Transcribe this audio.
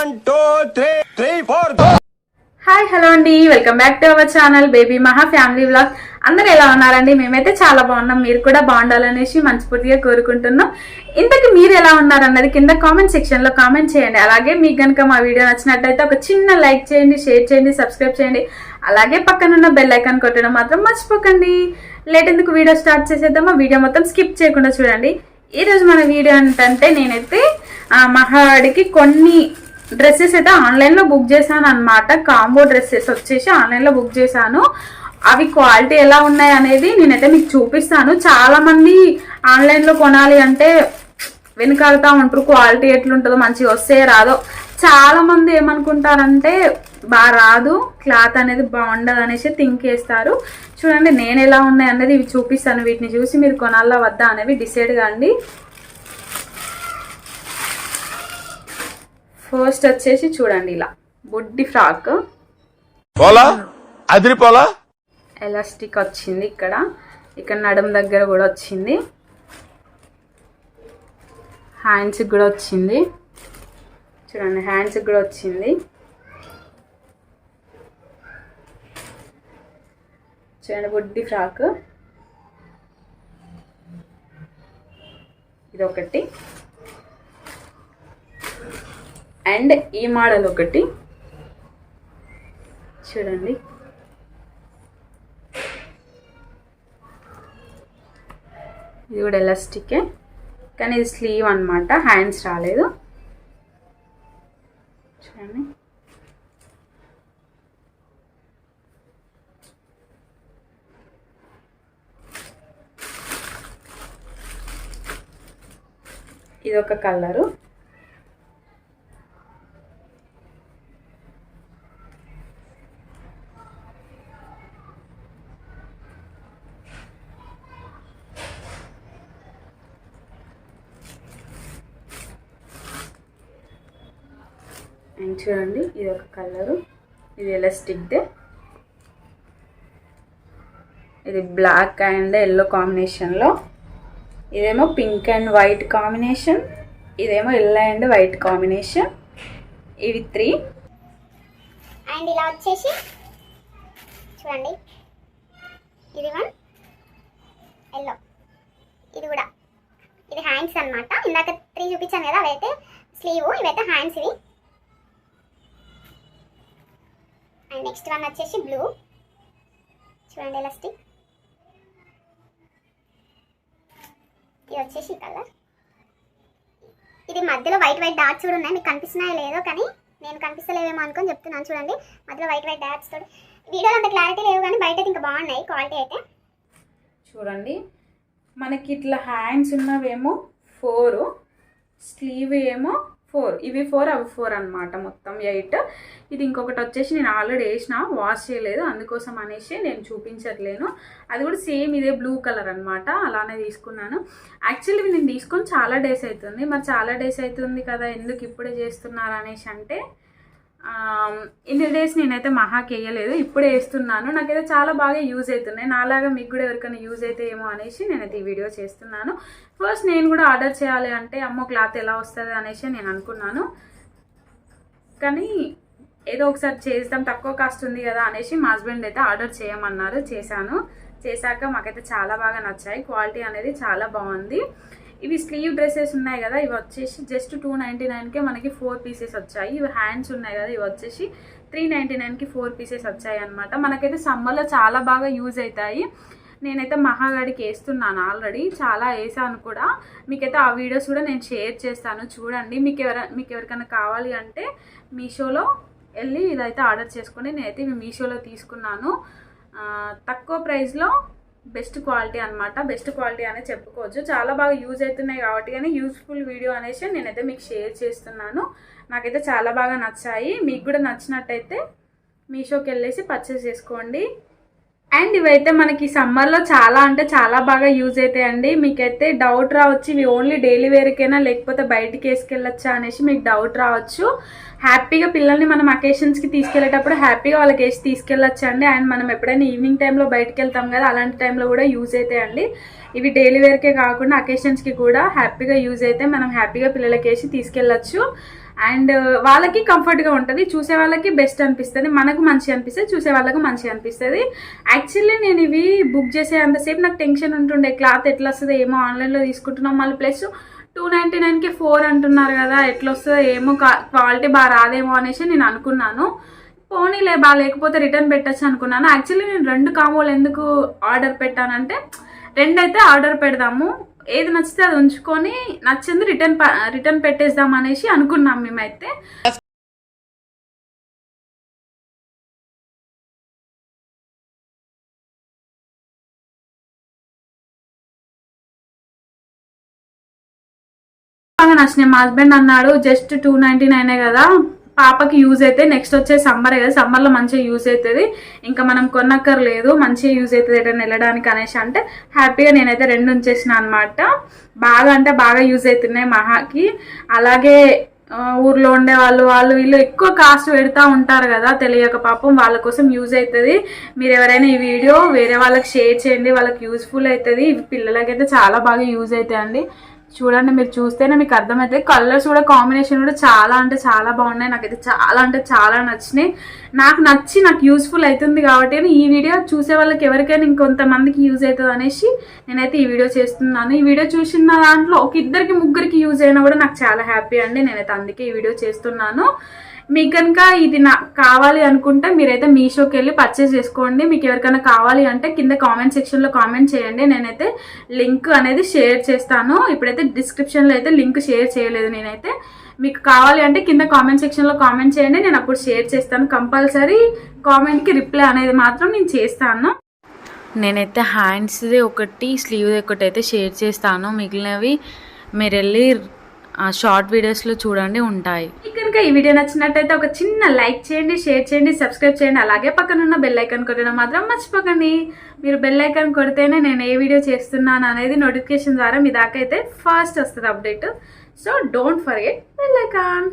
One two three three four hi hello అండి. Welcome back to our channel baby Maha family vlog అందరూ ఎలా ఉన్నారండి? మేమైతే చాలా బాగున్నాం. మీరు కూడా బాగుండాలనేసి మనస్ఫూర్తిగా కోరుకుంటున్నాం. ఇంతకు మీరు ఎలా ఉన్నారన్నది కింద కామెంట్ సెక్షన్లో కామెంట్ చేయండి. అలాగే మీకు కనుక మా వీడియో నచ్చినట్టయితే ఒక చిన్న లైక్ చేయండి షేర్ చేయండి సబ్స్క్రైబ్ చేయండి. అలాగే పక్కనున్న బెల్ ఐకాన్ కొట్టడం మాత్రం మర్చిపోకండి. లేట్ ఎందుకు వీడియో స్టార్ట్ చేసేద్దామా వీడియో మొత్తం స్కిప్ చేయకుండా చూడండి. ఈరోజు మన వీడియో ఏంటంటే నేనైతే మహాడికి మహావాడికి కొన్ని డ్రెస్సెస్ అయితే ఆన్లైన్లో బుక్ చేశాను అనమాట కాంబో డ్రెస్సెస్ వచ్చేసి ఆన్లైన్లో బుక్ చేశాను. అవి క్వాలిటీ ఎలా ఉన్నాయి అనేది నేనైతే మీకు చూపిస్తాను. చాలా మంది ఆన్లైన్లో కొనాలి అంటే వెనకాడుతూ ఉంటారు క్వాలిటీ ఎట్లుంటుందో మంచిగా వస్తే రాదో. చాలా మంది ఏమనుకుంటారంటే బాగా రాదు క్లాత్ అనేది బాగుండదు అనేసి థింక్ చేస్తారు. చూడండి నేను ఎలా ఉన్నాయి అనేది ఇవి చూపిస్తాను. వీటిని చూసి మీరు కొనాలా వద్దా అనేవి డిసైడ్ కాండి. ఫస్ట్ వచ్చేసి చూడండి ఇలా. బుడ్డి ఫ్రాక్. పోలా? అదిరిపోలా ఎలాస్టిక్ వచ్చింది ఇక్కడ. ఇక్కడ నడుం దగ్గర కూడా వచ్చింది. హ్యాండ్స్కి కూడా వచ్చింది. చూడండి హ్యాండ్స్కి కూడా వచ్చింది. చూడండి బుడ్డి ఫ్రాక్. ఇది ఒకటి అండ్ ఈ మోడల్ ఒకటి. చూడండి. ఇది కూడా ఎలాస్టికే కానీ ఇది స్లీవ్ అన్నమాట. హ్యాండ్స్ రాలేదు. చూడండి. ఇది ఒక కలరు. అండ్ చూడండి ఇది ఒక కలరు. ఇది ఎలాస్టిక్దే ఇది బ్లాక్ అండ్ ఎల్లో కాంబినేషన్లో ఇదేమో పింక్ అండ్ వైట్ కాంబినేషన్. ఇదేమో ఎల్లో అండ్ వైట్ కాంబినేషన్. ఇవి త్రీ. అండ్ ఇలా వచ్చేసి చూడండి. ఇది వన్. ఎల్లో. ఇది కూడా. ఇది హ్యాండ్స్ అన్నమాట. ఇందాక త్రీ చూపించాను కదా అవైతే స్లీవ్ ఇవైతే హ్యాండ్స్ ఇవి. అండ్ నెక్స్ట్ వన్ వచ్చేసి బ్లూ. చూడండి ఎలాస్టిక్. ఇది వచ్చేసి కలర్. ఇది మధ్యలో వైట్ వైట్ డాట్స్ కూడా ఉన్నాయి. మీకు కనిపిస్తున్నాయో లేదో కానీ నేను కనిపిస్తలేవేమో అనుకొని చెప్తున్నాను చూడండి. మధ్యలో వైట్ వైట్ డాట్స్ తోటి. వీడియోలో అంత క్లారిటీ లేవు కానీ బయట అయితే ఇంకా బాగున్నాయి క్వాలిటీ అయితే. చూడండి. మనకి ఇట్లా హ్యాండ్స్ ఉన్నవేమో ఫోర్ స్లీవ్ ఏమో ఫోర్. ఇవి ఫోర్ అవి ఫోర్ అనమాట మొత్తం ఎయిట్. ఇది ఇంకొకటి వచ్చేసి నేను ఆల్రెడీ వేసిన వాష్ చేయలేదు. అందుకోసం అనేసి నేను చూపించట్లేను. అది కూడా సేమ్ ఇదే బ్లూ కలర్ అనమాట అలానే తీసుకున్నాను. యాక్చువల్లీ నేను తీసుకొని చాలా డేస్ అవుతుంది. మరి చాలా డేస్ అవుతుంది కదా ఎందుకు ఇప్పుడే చేస్తున్నారు అనేసి అంటే ఇన్ని డేస్ నేనైతే మహాకి వేయలేదు ఇప్పుడే వేస్తున్నాను. నాకైతే చాలా బాగా యూజ్ అవుతున్నాయి. నాలాగా మీకు కూడా ఎవరికైనా యూజ్ అయితే ఏమో అనేసి నేనైతే ఈ వీడియో చేస్తున్నాను. ఫస్ట్ నేను కూడా ఆర్డర్ చేయాలి అంటే అమ్మో క్లాత్ ఎలా వస్తుంది అనేసి నేను అనుకున్నాను. కానీ ఏదో ఒకసారి చేద్దాం తక్కువ కాస్ట్ ఉంది కదా అనేసి మా హస్బెండ్ అయితే ఆర్డర్ చేయమన్నారు చేశాను. చేశాక మాకైతే చాలా బాగా నచ్చాయి. క్వాలిటీ అనేది చాలా బాగుంది. ఇవి స్లీవ్ డ్రెస్సెస్ ఉన్నాయి కదా ఇవి వచ్చేసి జస్ట్ టూ నైంటీ నైన్కే మనకి ఫోర్ పీసెస్ వచ్చాయి. ఇవి హ్యాండ్స్ ఉన్నాయి కదా ఇవి వచ్చేసి త్రీ నైంటీ నైన్కి ఫోర్ పీసెస్ వచ్చాయి అనమాట మనకైతే సమ్మర్లో చాలా బాగా యూజ్ అవుతాయి నేనైతే మహాగాడికి వేస్తున్నాను ఆల్రెడీ చాలా వేసాను కూడా. మీకైతే ఆ వీడియోస్ కూడా నేను షేర్ చేస్తాను చూడండి. మీకు ఎవర మీకు ఎవరికైనా కావాలి అంటే మీషోలో వెళ్ళి ఇదైతే ఆర్డర్ చేసుకుని నేనైతే ఇవి మీషోలో తీసుకున్నాను. తక్కువ ప్రైస్లో బెస్ట్ క్వాలిటీ అన్నమాట. బెస్ట్ క్వాలిటీ అనే చెప్పుకోవచ్చు. చాలా బాగా యూజ్ అవుతున్నాయి కాబట్టి కానీ యూస్ఫుల్ వీడియో అనేసి నేనైతే మీకు షేర్ చేస్తున్నాను. నాకైతే చాలా బాగా నచ్చాయి. మీకు కూడా నచ్చినట్టయితే మీషోకి వెళ్ళేసి పర్చేస్ చేసుకోండి. అండ్ ఇవైతే మనకి సమ్మర్లో చాలా అంటే చాలా బాగా యూజ్ అవుతాయండి. మీకైతే డౌట్ రావచ్చు ఇవి ఓన్లీ డైలీ వేర్కైనా లేకపోతే బయటికి వేసుకెళ్ళొచ్చా అనేసి మీకు డౌట్ రావచ్చు. హ్యాపీగా పిల్లల్ని మనం అకేషన్స్కి తీసుకెళ్ళేటప్పుడు హ్యాపీగా వాళ్ళకి వేసి తీసుకెళ్ళొచ్చు అండి? అండ్ మనం ఎప్పుడైనా ఈవినింగ్ టైంలో బయటకు వెళ్తాం కదా అలాంటి టైంలో కూడా యూజ్ అవుతాయండి. ఇవి డైలీ వేర్కే కాకుండా అకేషన్స్కి కూడా హ్యాపీగా యూజ్ అయితే మనం హ్యాపీగా పిల్లలకి వేసి తీసుకెళ్ళొచ్చు. అండ్ uh, వాళ్ళకి కంఫర్ట్గా ఉంటుంది. చూసే వాళ్ళకి బెస్ట్ అనిపిస్తుంది. మనకు మంచి అనిపిస్తుంది. చూసే వాళ్ళకు మంచి అనిపిస్తుంది. యాక్చువల్లీ నేను ఇవి బుక్ చేసే అంతసేపు నాకు టెన్షన్ ఉంటుండే. క్లాత్ ఎట్లా వస్తుందో ఏమో ఆన్లైన్లో తీసుకుంటున్నాం. మళ్ళీ ప్లస్ టూ నైంటీ నైన్కి ఫోర్ అంటున్నారు కదా ఎట్లా వస్తుందో ఏమో క్వాలిటీ బాగా రాదేమో అనేసి నేను అనుకున్నాను. పోనీలే బాగా లేకపోతే రిటర్న్ పెట్టచ్చు అనుకున్నాను. యాక్చువల్లీ నేను రెండు కాంబోలు ఎందుకు ఆర్డర్ పెట్టానంటే రెండైతే ఆర్డర్ పెడదాము. ఏది నచ్చితే అది ఉంచుకొని నచ్చింది రిటర్న్ రిటర్న్ పెట్టేద్దాం అనేసి అనుకున్నాం మేమైతే. బాగా నచ్చినాయి. మా హస్బెండ్ అన్నాడు జస్ట్ టూ నైంటీ నైనే కదా. పాపకి యూజ్ అయితే నెక్స్ట్ వచ్చే సమ్మర్ కదా సమ్మర్లో మంచిగా యూజ్ అవుతుంది. ఇంకా మనం కొనక్కర్లేదు మంచిగా యూజ్ అవుతుంది ఎటైనా వెళ్ళడానికి అనేసి అంటే హ్యాపీగా నేనైతే రెండు ఉంచేసిన అనమాట బాగా అంటే బాగా యూజ్ అవుతున్నాయి మహాకి. అలాగే ఊర్లో ఉండే వాళ్ళు వాళ్ళు వీళ్ళు ఎక్కువ కాస్ట్ పెడతా ఉంటారు కదా తెలియక పాపం వాళ్ళ కోసం యూజ్ అవుతుంది. మీరు ఎవరైనా ఈ వీడియో వేరే వాళ్ళకి షేర్ చేయండి వాళ్ళకి యూస్ఫుల్ అవుతుంది. ఇవి పిల్లలకైతే చాలా బాగా యూజ్ అవుతాయండి. చూడండి మీరు చూస్తేనే మీకు అర్థమవుతుంది కలర్స్ కూడా కాంబినేషన్ కూడా చాలా అంటే చాలా బాగున్నాయి. నాకైతే చాలా అంటే చాలా నచ్చినాయి. నాకు నచ్చి నాకు యూస్ఫుల్ అవుతుంది కాబట్టి ఈ వీడియో చూసే వాళ్ళకి ఎవరికైనా ఇంకొంతమందికి యూజ్ అవుతుంది అనేసి నేనైతే ఈ వీడియో చేస్తున్నాను. ఈ వీడియో చూసిన దాంట్లో ఒక ఇద్దరికి ముగ్గురికి యూజ్ అయినా కూడా నాకు చాలా హ్యాపీ అండి. నేనైతే అందుకే ఈ వీడియో చేస్తున్నాను. మీకు కనుక ఇది నా కావాలి అనుకుంటే మీరైతే మీషోకి వెళ్ళి పర్చేస్ చేసుకోండి. మీకు ఎవరికైనా కావాలి అంటే కింద కామెంట్ సెక్షన్లో కామెంట్ చేయండి. నేనైతే లింక్ అనేది షేర్ చేస్తాను. ఇప్పుడైతే డిస్క్రిప్షన్లో అయితే లింక్ షేర్ చేయలేదు నేనైతే. మీకు కావాలి అంటే కింద కామెంట్ సెక్షన్లో కామెంట్ చేయండి. నేను అప్పుడు షేర్ చేస్తాను. కంపల్సరీ కామెంట్కి రిప్లై అనేది మాత్రం నేను చేస్తాను. నేనైతే హ్యాండ్స్ది ఒకటి స్లీవ్ ఒకటి అయితే షేర్ చేస్తాను. మిగిలినవి మీరు వెళ్ళి ఆ షార్ట్ వీడియోస్లో చూడండి ఉంటాయి. కనుక ఈ వీడియో నచ్చినట్టయితే ఒక చిన్న లైక్ చేయండి షేర్ చేయండి సబ్స్క్రైబ్ చేయండి. అలాగే పక్కన ఉన్న బెల్ ఐకాన్ కొట్టడం మాత్రం మర్చిపోకండి. మీరు బెల్ ఐకాన్ కొడితేనే నేను ఏ వీడియో చేస్తున్నాను అనేది నోటిఫికేషన్ ద్వారా మీ దాకా అయితే ఫాస్ట్ వస్తుంది update so don't forget bell icon